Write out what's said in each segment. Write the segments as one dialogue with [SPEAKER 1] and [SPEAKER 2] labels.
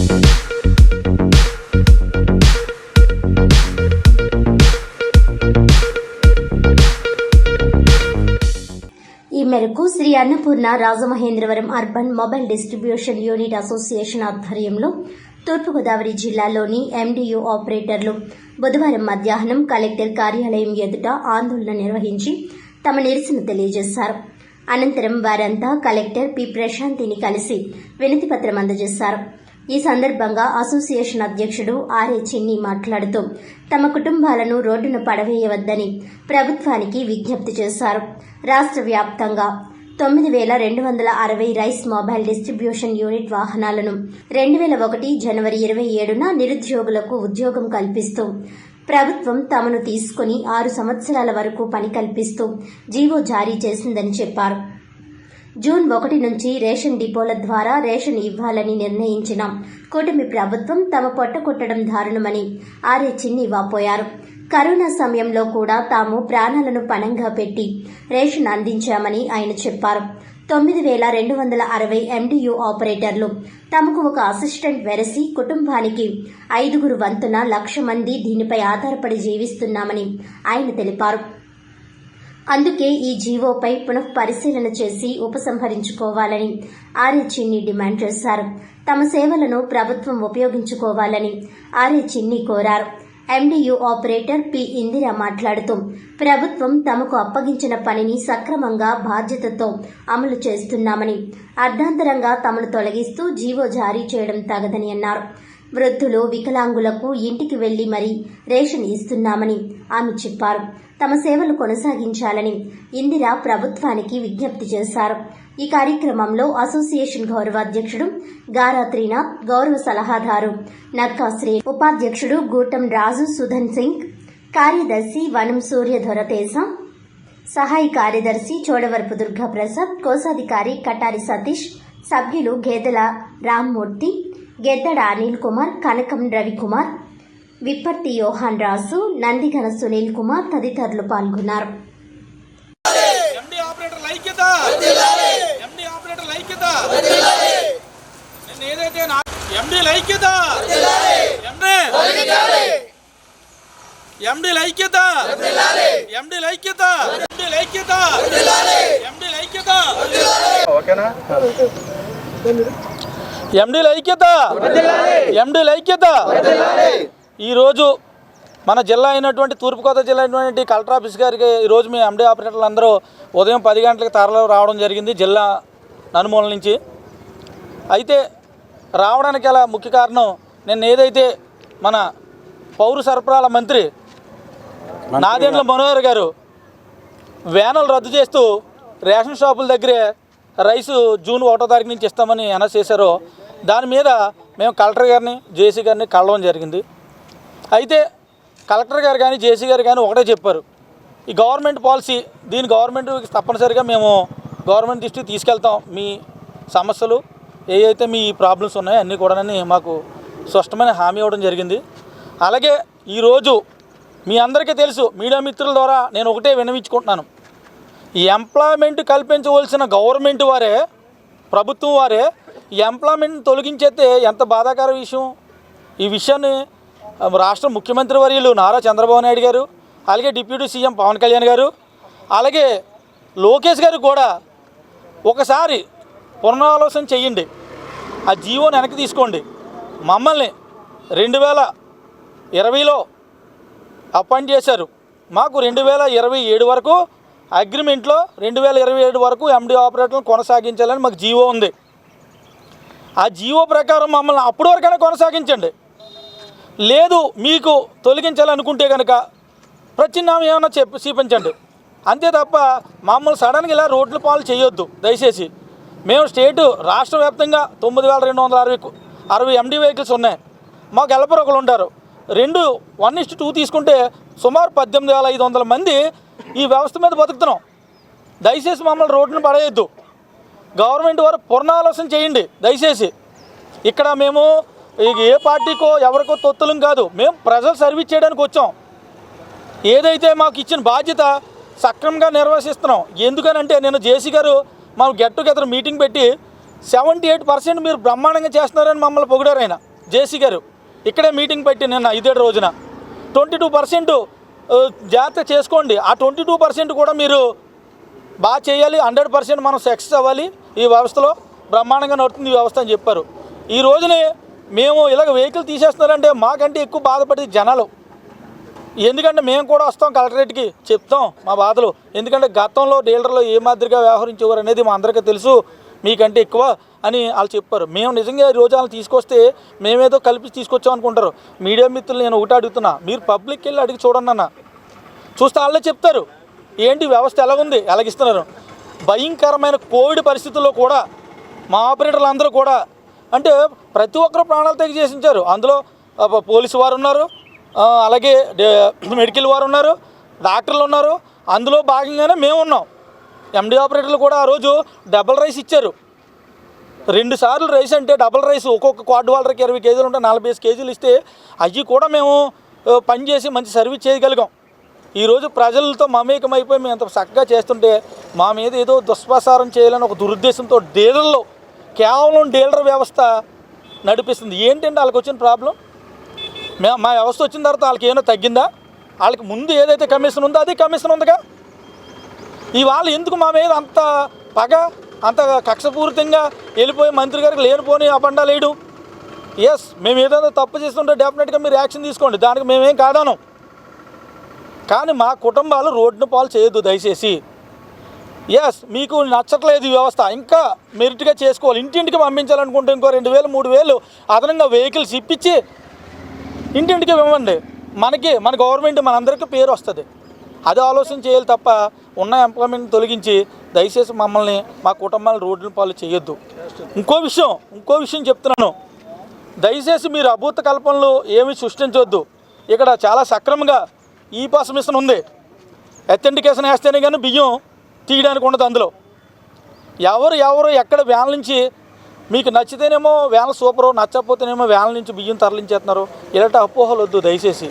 [SPEAKER 1] ఈ మేరకు Sri Annapurna Rajamahendravaram urban mobile distribution unit association ఆధ్వర్యంలో తూర్పుగోదావరి జిల్లాలోని ఎండియు ఆపరేటర్లు బుధవారం మధ్యాహ్నం కలెక్టర్ కార్యాలయం ఎదుట ఆందోళన నిర్వహించి తమ నిరసన తెలియజేశారు. అనంతరం వారంతా కలెక్టర్ పి ప్రశాంతిని కలిసి వినతిపత్రం అందజేశారు. ఈ సందర్భంగా అసోసియేషన్ అధ్యక్షుడు ఆర్ఏ చిన్ని మాట్లాడుతూ తమ కుటుంబాలను రోడ్డున పడవేయవద్దని ప్రభుత్వానికి విజ్ఞప్తి చేశారు. రాష్ట్ర వ్యాప్తంగా తొమ్మిది వేల రెండు వందల అరవై రైస్ మొబైల్ డిస్ట్రిబ్యూషన్ యూనిట్ వాహనాలను రెండు వేల ఒకటి జనవరి ఇరవై ఏడున నిరుద్యోగులకు ఉద్యోగం కల్పిస్తూ ప్రభుత్వం తమను తీసుకుని ఆరు సంవత్సరాల వరకు పని కల్పిస్తూ జీవో జారీ చేసిందని చెప్పారు. జూన్ ఒకటి నుంచి రేషన్ డిపోల ద్వారా రేషన్ ఇవ్వాలని నిర్ణయించినాం కూటమి ప్రభుత్వం తమ పొట్ట కొట్టడం దారుణమని ఆర్ఏ చిన్ని వాపోయారు కరోనా సమయంలో కూడా తాము ప్రాణాలను పణంగా పెట్టి రేషన్ అందించామని ఆయన చెప్పారు. తొమ్మిది వేల రెండు వందల అరవై ఎండియు ఆపరేటర్లు తమకు ఒక అసిస్టెంట్ వెరసి కుటుంబానికి ఐదుగురు వంతున లక్ష మంది దీనిపై ఆధారపడి జీవిస్తున్నామని ఆయన తెలిపారు. అందుకే ఈ జీవోపై పునః పరిశీలన చేసి ఉపసంహరించుకోవాలని ఆర్య చిన్ని డిమాండ్ చేశారు. తమ సేవలను ప్రభుత్వం ఉపయోగించుకోవాలని ఆర్య చిన్ని కోరారు. ఎండియు ఆపరేటర్ పి ఇందిర మాట్లాడుతూ ప్రభుత్వం తమకు అప్పగించిన పనిని సక్రమంగా బాధ్యతతో అమలు చేస్తున్నామని అర్ధాంతరంగా తమను తొలగిస్తూ జీవో జారీ చేయడం తగదని అన్నారు. వృద్ధులు వికలాంగులకు ఇంటికి వెళ్ళి మరీ రేషన్ ఇస్తున్నామని ఆమె చెప్పారు. తమ సేవలు కొనసాగించాలని ఇందిర ప్రభుత్వానికి విజ్ఞప్తి చేశారు. ఈ కార్యక్రమంలో అసోసియేషన్ గౌరవాధ్యక్షుడు గారా త్రీనాథ్ గౌరవ సలహాదారు నక్కా శ్రీ ఉపాధ్యక్షుడు గూటం రాజు సుధన్ సింగ్ కార్యదర్శి వనం సూర్య దొరతేజ సహాయ కార్యదర్శి చోడవరపు దుర్గా ప్రసాద్ కోశాధికారి కటారి సతీష్ సభ్యులు గేదెల రామ్మూర్తి గెద్దడ అనిల్ కుమార్ కనకం రవికుమార్ విప్పర్తి యోహాన్ రాసు నందిగన సునీల్ కుమార్ తదితరులు పాల్గొన్నారు.
[SPEAKER 2] ఎండి ఆపరేటర్ ఐక్యత ఎండి ఆపరేటర్ ఐక్యత నేను ఏదైతే నా ఎండి ఐక్యత ఎండి ఎండి ఐక్యత ఎండి ఐక్యత ఎండి ఐక్యత ఎండి ఐక్యత ఓకేనా? ఎండి ఐక్యత. ఎండి ఐక్యత. ఈరోజు మన జిల్లా అయినటువంటి తూర్పుగోదావరి జిల్లా అయినటువంటి కలెక్టర్ ఆఫీస్ గారికి ఈరోజు మీ ఎండి ఆపరేటర్లు అందరూ ఉదయం పది గంటలకు తరలి రావడం జరిగింది జిల్లా నలుమూల నుంచి. అయితే రావడానికి గల ముఖ్య కారణం నిన్న ఏదైతే మన పౌర సరఫరాల మంత్రి నాదెండ్ల మనోహర్ గారు వ్యానులు రద్దు చేస్తూ రేషన్ షాపుల దగ్గరే రైసు జూన్ ఒకటో తారీఖు నుంచి ఇస్తామని అనౌన్స్ చేశారో దాని మీద మేము కలెక్టర్ గారిని జేసీ గారిని కలవడం జరిగింది. అయితే కలెక్టర్ గారు కానీ జేసీ గారు కానీ ఒకటే చెప్పారు. ఈ గవర్నమెంట్ పాలసీ దీని గవర్నమెంట్ తప్పనిసరిగా మేము గవర్నమెంట్ దృష్టికి తీసుకెళ్తాం. మీ సమస్యలు ఏవైతే మీ ప్రాబ్లమ్స్ ఉన్నాయో అన్నీ కూడా మాకు స్పష్టమైన హామీ ఇవ్వడం జరిగింది. అలాగే ఈరోజు మీ అందరికీ తెలుసు మీడియా మిత్రుల ద్వారా నేను ఒకటే విన్నవించుకుంటున్నాను. ఎంప్లాయ్మెంట్ కల్పించవలసిన గవర్నమెంట్ వారే ప్రభుత్వం వారే ఈ ఎంప్లాయ్మెంట్ తొలగించేస్తే ఎంత బాధాకర విషయం? ఈ విషయాన్ని రాష్ట్ర ముఖ్యమంత్రి వర్యులు నారా చంద్రబాబు నాయుడు గారు అలాగే డిప్యూటీ సీఎం పవన్ కళ్యాణ్ గారు అలాగే లోకేష్ గారు కూడా ఒకసారి పునరాలోచన చెయ్యండి ఆ జీవోని వెనక్కి తీసుకోండి. మమ్మల్ని రెండు వేల ఇరవైలో అపాయింట్ చేశారు. మాకు రెండు వేల ఇరవై ఏడు వరకు అగ్రిమెంట్లో రెండు వేల ఇరవై ఏడు వరకు ఎండి ఆపరేటర్లను కొనసాగించాలని మాకు జీవో ఉంది. ఆ జీవో ప్రకారం మమ్మల్ని అప్పటి వరకైనా కొనసాగించండి. లేదు మీకు తొలగించాలనుకుంటే కనుక ప్రత్యామ్నాయం ఏమైనా చెప్పి చూపించండి. అంతే తప్ప మమ్మల్ని సడన్గా ఇలా రోడ్ల పాలు చేయొద్దు. దయచేసి మేము స్టేటు రాష్ట్ర వ్యాప్తంగా తొమ్మిది వేల రెండు వందల అరవై అరవై ఎండి వెహికల్స్ ఉన్నాయి. మాకు హెల్పర్ ఉంటారు. రెండు వన్ ఇస్ట్ టూ తీసుకుంటే సుమారు పద్దెనిమిది వేల ఐదు వందల మంది ఈ వ్యవస్థ మీద బతుకుతున్నాం. దయచేసి మమ్మల్ని రోడ్డును పడేయద్దు. గవర్నమెంట్ వారు పునరాలోచన చేయండి. దయచేసి ఇక్కడ మేము ఏ పార్టీకో ఎవరికో తొత్తులం కాదు. మేము ప్రజలు సర్వీస్ చేయడానికి వచ్చాం. ఏదైతే మాకు ఇచ్చిన బాధ్యత సక్రమంగా నిర్వహిస్తున్నాం. ఎందుకనంటే నేను జేసీ గారు మాకు గెట్ టుగెదర్ మీటింగ్ పెట్టి సెవెంటీ ఎయిట్ పర్సెంట్ మీరు బ్రహ్మాండంగా చేస్తున్నారని మమ్మల్ని పొగిడారు ఆయన జేసీ గారు. ఇక్కడే మీటింగ్ పెట్టి నిన్న ఇదే రోజున. ట్వంటీ టూ పర్సెంట్ జాగ్రత్త చేసుకోండి. ఆ ట్వంటీ టూ పర్సెంట్ కూడా మీరు బాగా చేయాలి. హండ్రెడ్ పర్సెంట్ మనం సక్సెస్ అవ్వాలి. ఈ వ్యవస్థలో బ్రహ్మాండంగా నడుతుంది ఈ వ్యవస్థ అని చెప్పారు. ఈ రోజునే మేము ఇలాగ వెహికల్ తీసేస్తున్నారంటే మాకంటే ఎక్కువ బాధపడేది జనాలు. ఎందుకంటే మేము కూడా వస్తాం కలెక్టరేట్కి చెప్తాం మా బాధలు. ఎందుకంటే గతంలో డీలర్లు ఏ మాదిరిగా వ్యవహరించేవారు అనేది మా అందరికీ తెలుసు. మీకంటే ఎక్కువ అని వాళ్ళు చెప్పారు. మేము నిజంగా ఈ రోజు వాళ్ళని తీసుకొస్తే మేమేదో కలిపి తీసుకొచ్చాం అనుకుంటారు. మీడియా మిత్రులు నేను ఒకటి అడుగుతున్నా. మీరు పబ్లిక్కి వెళ్ళి అడిగి చూడండి అన్న. చూస్తే వాళ్ళే చెప్తారు. ఏంటి వ్యవస్థ ఎలాగుంది ఎలాగిస్తున్నారు? భయంకరమైన కోవిడ్ పరిస్థితుల్లో కూడా మా ఆపరేటర్లు అందరూ కూడా అంటే ప్రతి ఒక్కరు ప్రాణాలు తెగి చేసించారు. అందులో పోలీసు వారు ఉన్నారు. అలాగే మెడికల్ వారు ఉన్నారు. డాక్టర్లు ఉన్నారు. అందులో భాగంగానే మేము ఉన్నాం. ఎండి ఆపరేటర్లు కూడా ఆ రోజు డబల్ రైస్ ఇచ్చారు. రెండు సార్లు రైస్ అంటే డబల్ రైస్ ఒక్కొక్క క్వార్డ్ వాళ్ళకి ఇరవై కేజీలు ఉంటే నలభై ఐదు కేజీలు ఇస్తే అవి కూడా మేము పనిచేసి పని చేసి మంచి సర్వీస్ చేయగలిగాం. ఈరోజు ప్రజలతో మమేకం అయిపోయి మేము అంత చక్కగా చేస్తుంటే మా మీద ఏదో దుష్ప్రసారం చేయాలని ఒక దురుద్దేశంతో డీలర్లు కేవలం డీలర్ వ్యవస్థ నడిపిస్తుంది. ఏంటంటే వాళ్ళకి వచ్చిన ప్రాబ్లం మా వ్యవస్థ వచ్చిన తర్వాత వాళ్ళకి ఏమైనా తగ్గిందా? వాళ్ళకి ముందు ఏదైతే కమిషన్ ఉందో అదే కమిషన్ ఉందిగా. ఇవాళ ఎందుకు మా మీద అంత పగ అంత కక్షపూరితంగా వెళ్ళిపోయి మంత్రి గారికి లేనిపోని అబండా లేడు? ఎస్ మేము ఏదైనా తప్పు చేస్తుంటే డెఫినెట్గా మీరు యాక్షన్ తీసుకోండి. దానికి మేమేం కాదాను. కానీ మా కుటుంబాలు రోడ్డున పాలు చేయొద్దు దయచేసి. ఎస్ మీకు నచ్చట్లేదు ఈ వ్యవస్థ. ఇంకా మెరిట్గా చేసుకోవాలి. ఇంటింటికి పంపించాలనుకుంటే ఇంకో రెండు వేలు మూడు వేలు అదనంగా వెహికల్స్ ఇప్పించి ఇంటింటికి ఇవ్వండి. మనకి మన గవర్నమెంట్ మనందరికీ పేరు వస్తుంది. అది ఆలోచన చేయాలి తప్ప ఉన్న ఎంప్లాయ్మెంట్ తొలగించి దయచేసి మమ్మల్ని మా కుటుంబాలను రోడ్ల పాలు చేయొద్దు. ఇంకో విషయం ఇంకో విషయం చెప్తున్నాను. దయచేసి మీరు అభూత కల్పనలు ఏమీ సృష్టించవద్దు ఇక్కడ చాలా సక్రమంగా ఈ పాస్ మిషన్ ఉంది. అథెంటికేషన్ వేస్తేనే కానీ బియ్యం తీయడానికి ఉండదు అందులో. ఎవరు ఎవరు ఎక్కడ వ్యాన్ నుంచి మీకు నచ్చితేనేమో వ్యాన్ సూపరు నచ్చకపోతేనేమో వ్యాన్ నుంచి బియ్యం తరలించేస్తున్నారు. ఇలాంటి అపోహలు వద్దు దయచేసి.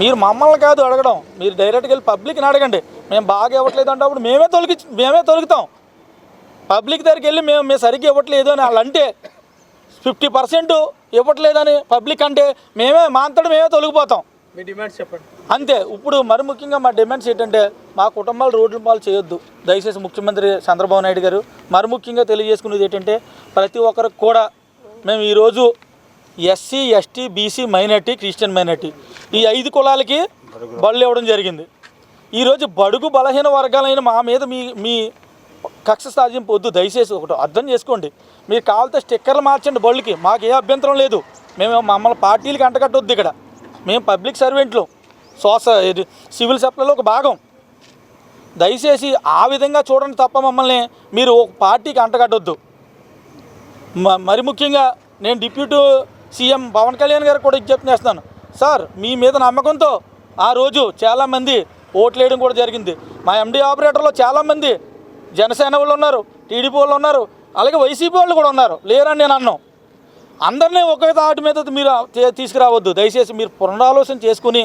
[SPEAKER 2] మీరు మమ్మల్ని కాదు అడగడం. మీరు డైరెక్ట్గా వెళ్ళి పబ్లిక్ని అడగండి. మేము బాగా ఇవ్వట్లేదు అంటే అప్పుడు మేమే తొలగి మేమే తొలుగుతాం. పబ్లిక్ దగ్గరికి వెళ్ళి మేము మేము సరిగ్గా ఇవ్వట్లేదు అని వాళ్ళు అంటే ఫిఫ్టీ పర్సెంట్ ఇవ్వట్లేదని పబ్లిక్ అంటే మేమే మా అంతటా మేమే తొలగిపోతాం.
[SPEAKER 3] మీ డిమాండ్స్ చెప్పండి.
[SPEAKER 2] అంతే. ఇప్పుడు మరి ముఖ్యంగా మా డిమాండ్స్ ఏంటంటే మా కుటుంబాలు రోడ్ల పాలు చేయొద్దు. దయచేసి ముఖ్యమంత్రి చంద్రబాబు నాయుడు గారు మరి ముఖ్యంగా తెలియజేసుకునేది ఏంటంటే ప్రతి ఒక్కరికి కూడా మేము ఈరోజు SC ST BC minority Christian minority. ఈ ఐదు కులాలకి బళ్ళు ఇవ్వడం జరిగింది. ఈరోజు బడుగు బలహీన వర్గాలైన మా మీద మీ మీ కక్ష సాధింపు వద్దు. దయచేసి ఒకటి అర్థం చేసుకోండి. మీరు కావాలంటే స్టిక్కర్లు మార్చండి బళ్ళుకి. మాకు ఏ అభ్యంతరం లేదు. మేము మమ్మల్ని పార్టీలకి అంటకట్టొద్దు ఇక్కడ. మేము పబ్లిక్ సర్వెంట్లు. సోస సివిల్ సప్లైలో ఒక భాగం. దయచేసి ఆ విధంగా చూడండి తప్ప మమ్మల్ని మీరు ఒక పార్టీకి అంటగట్టొద్దు. మ- మరి ముఖ్యంగా నేను డిప్యూటీ సీఎం పవన్ కళ్యాణ్ గారు కూడా విజ్ఞప్తి చేస్తున్నాను. సార్ మీ మీద నమ్మకంతో ఆ రోజు చాలామంది ఓట్లు వేయడం కూడా జరిగింది. మా ఎండీ ఆపరేటర్లో చాలామంది జనసేన వాళ్ళు ఉన్నారు టీడీపీ వాళ్ళు ఉన్నారు అలాగే వైసీపీ వాళ్ళు కూడా ఉన్నారు. లేరని నేను అన్నాను అందరినీ ఒకే తాటి మీద మీరు తీసుకురావద్దు. దయచేసి మీరు పునరాలోచన చేసుకుని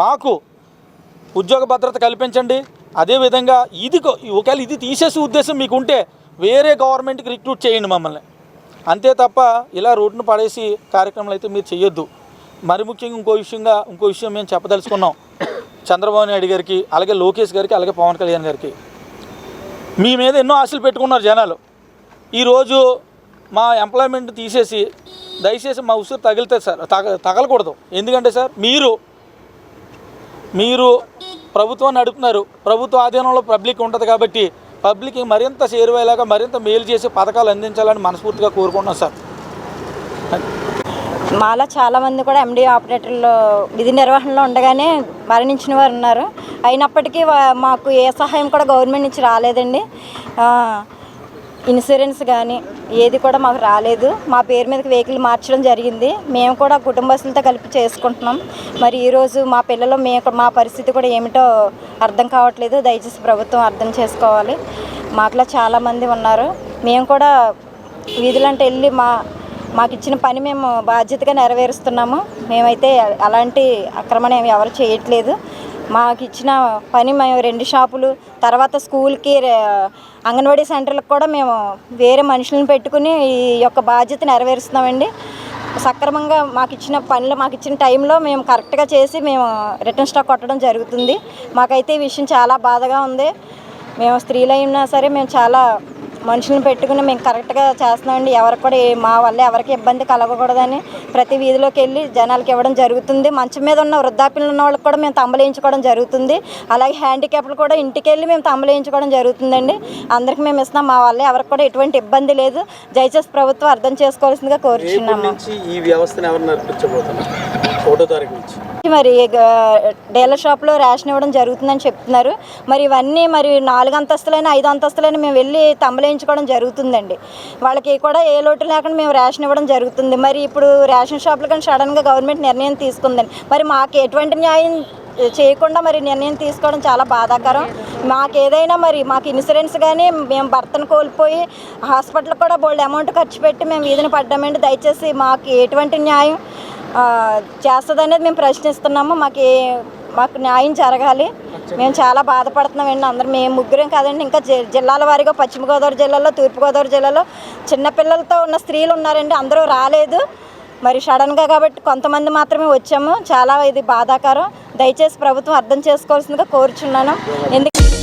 [SPEAKER 2] మాకు ఉద్యోగ భద్రత కల్పించండి. అదేవిధంగా ఇది ఒకవేళ ఇది తీసేసే ఉద్దేశం మీకు ఉంటే వేరే గవర్నమెంట్కి రిక్రూట్ చేయండి మమ్మల్ని. అంతే తప్ప ఇలా రోడ్డును పడేసి కార్యక్రమాలు అయితే మీరు చేయొద్దు మరి ముఖ్యంగా ఇంకో విషయంగా ఇంకో విషయం మేము చెప్పదలుచుకున్నాం. చంద్రబాబు నాయుడు గారికి అలాగే లోకేష్ గారికి అలాగే పవన్ కళ్యాణ్ గారికి. మీ మీద ఎన్నో ఆశలు పెట్టుకున్నారు జనాలు. ఈరోజు మా ఎంప్లాయ్మెంట్ తీసేసి దయచేసి మా ఉసురు తగిలితే సార్ తగ తగలకూడదు. ఎందుకంటే సార్ మీరు మీరు ప్రభుత్వాన్ని నడుపుతున్నారు. ప్రభుత్వ ఆధీనంలో పబ్లిక్ ఉంటుంది కాబట్టి పబ్లిక్ మరింత చేరువయ్యేలాగా మరింత మేలు చేసే పథకాలు అందించాలని మనస్ఫూర్తిగా కోరుకుంటున్నాం సార్.
[SPEAKER 4] మాలో చాలామంది కూడా ఎండి ఆపరేటర్లు విధి నిర్వహణలో ఉండగానే మరణించిన వారు ఉన్నారు. అయినప్పటికీ మాకు ఏ సహాయం కూడా గవర్నమెంట్ నుంచి రాలేదండి. ఇన్సూరెన్స్ కానీ ఏది కూడా మాకు రాలేదు. మా పేరు మీదకి వెహికల్ మార్చడం జరిగింది. మేము కూడా కుటుంబస్తులతో కలిపి చేసుకుంటున్నాం. మరి ఈరోజు మా పిల్లలు మే మా పరిస్థితి కూడా ఏమిటో అర్థం కావట్లేదు. దయచేసి ప్రభుత్వం అర్థం చేసుకోవాలి. మాకులో చాలామంది ఉన్నారు. మేము కూడా వీధులంటే వెళ్ళి మా మాకు ఇచ్చిన పని మేము బాధ్యతగా నెరవేరుస్తున్నాము. మేమైతే అలాంటి అక్రమణ ఏమి ఎవరు చేయట్లేదు. మాకు ఇచ్చిన పని మేము రెండు షాపులు తర్వాత స్కూల్కి అంగన్వాడీ సెంటర్లకు కూడా మేము వేరే మనుషులను పెట్టుకుని ఈ యొక్క బాధ్యత నెరవేరుస్తున్నామండి. సక్రమంగా మాకు ఇచ్చిన పనులు మాకు ఇచ్చిన టైంలో మేము కరెక్ట్గా చేసి మేము రిటర్న్ స్టాక్ కొట్టడం జరుగుతుంది. మాకైతే ఈ విషయం చాలా బాధగా ఉంది. మేము స్త్రీలైనా సరే మేము చాలా మనుషులను పెట్టుకుని మేము కరెక్ట్గా చేస్తున్నామండి. ఎవరికి కూడా మా వల్ల ఎవరికి ఇబ్బంది కలగకూడదని ప్రతి వీధిలోకి వెళ్ళి జనాలకి ఇవ్వడం జరుగుతుంది. మంచం మీద ఉన్న వృద్ధాప్యులు ఉన్న వాళ్ళకి కూడా మేము తమ్మలేయించుకోవడం జరుగుతుంది. అలాగే హ్యాండిక్యాప్లు కూడా ఇంటికి వెళ్ళి మేము తమ్మలేయించుకోవడం జరుగుతుందండి. అందరికి మేము ఇస్తున్నాం. మా వల్ల ఎవరికి కూడా ఎటువంటి ఇబ్బంది లేదు. దయచేసి ప్రభుత్వం అర్థం చేసుకోవాల్సిందిగా కోరుచున్నాము
[SPEAKER 3] ఈ వ్యవస్థను ఎవరు నడిపించబోతున్నారు? ఒకటో తారీఖు నుంచి.
[SPEAKER 4] మరి డీలర్ షాప్లో రేషన్ ఇవ్వడం జరుగుతుందని చెప్తున్నారు. మరి ఇవన్నీ మరి నాలుగు అంతస్తులైన ఐదు అంతస్తులైన మేము వెళ్ళి తమ్మలేయించుకోవడం జరుగుతుందండి. వాళ్ళకి కూడా ఏ లోటు లేకుండా మేము రేషన్ ఇవ్వడం జరుగుతుంది. మరి ఇప్పుడు రేషన్ షాపులు కానీ సడన్గా గవర్నమెంట్ నిర్ణయం తీసుకుందండి మరి మాకు ఎటువంటి న్యాయం చేయకుండా మరి నిర్ణయం తీసుకోవడం చాలా బాధాకరం. మాకు ఏదైనా మరి మాకు ఇన్సూరెన్స్ కానీ మేము భర్తను కోల్పోయి హాస్పిటల్ కూడా బోల్డ్ అమౌంట్ ఖర్చు పెట్టి మేము వీధిని పడ్డామండి. దయచేసి మాకు ఎటువంటి న్యాయం చేస్తుంది అనేది మేము ప్రశ్నిస్తున్నాము. మాకు ఏ- మాకు న్యాయం జరగాలి. మేము చాలా బాధపడుతున్నామండి అందరం. మేము ముగ్గురం కాదండి ఇంకా జి- జిల్లాల వారీగా పశ్చిమ గోదావరి జిల్లాలో తూర్పుగోదావరి జిల్లాలో చిన్నపిల్లలతో ఉన్న స్త్రీలు ఉన్నారండి. అందరూ రాలేదు. మరి సడన్గా కాబట్టి కొంతమంది మాత్రమే వచ్చాము. చాలా ఇది బాధాకరం. దయచేసి ప్రభుత్వం అర్థం చేసుకోవాల్సిందిగా కోరుచున్నాను. ఎందుకంటే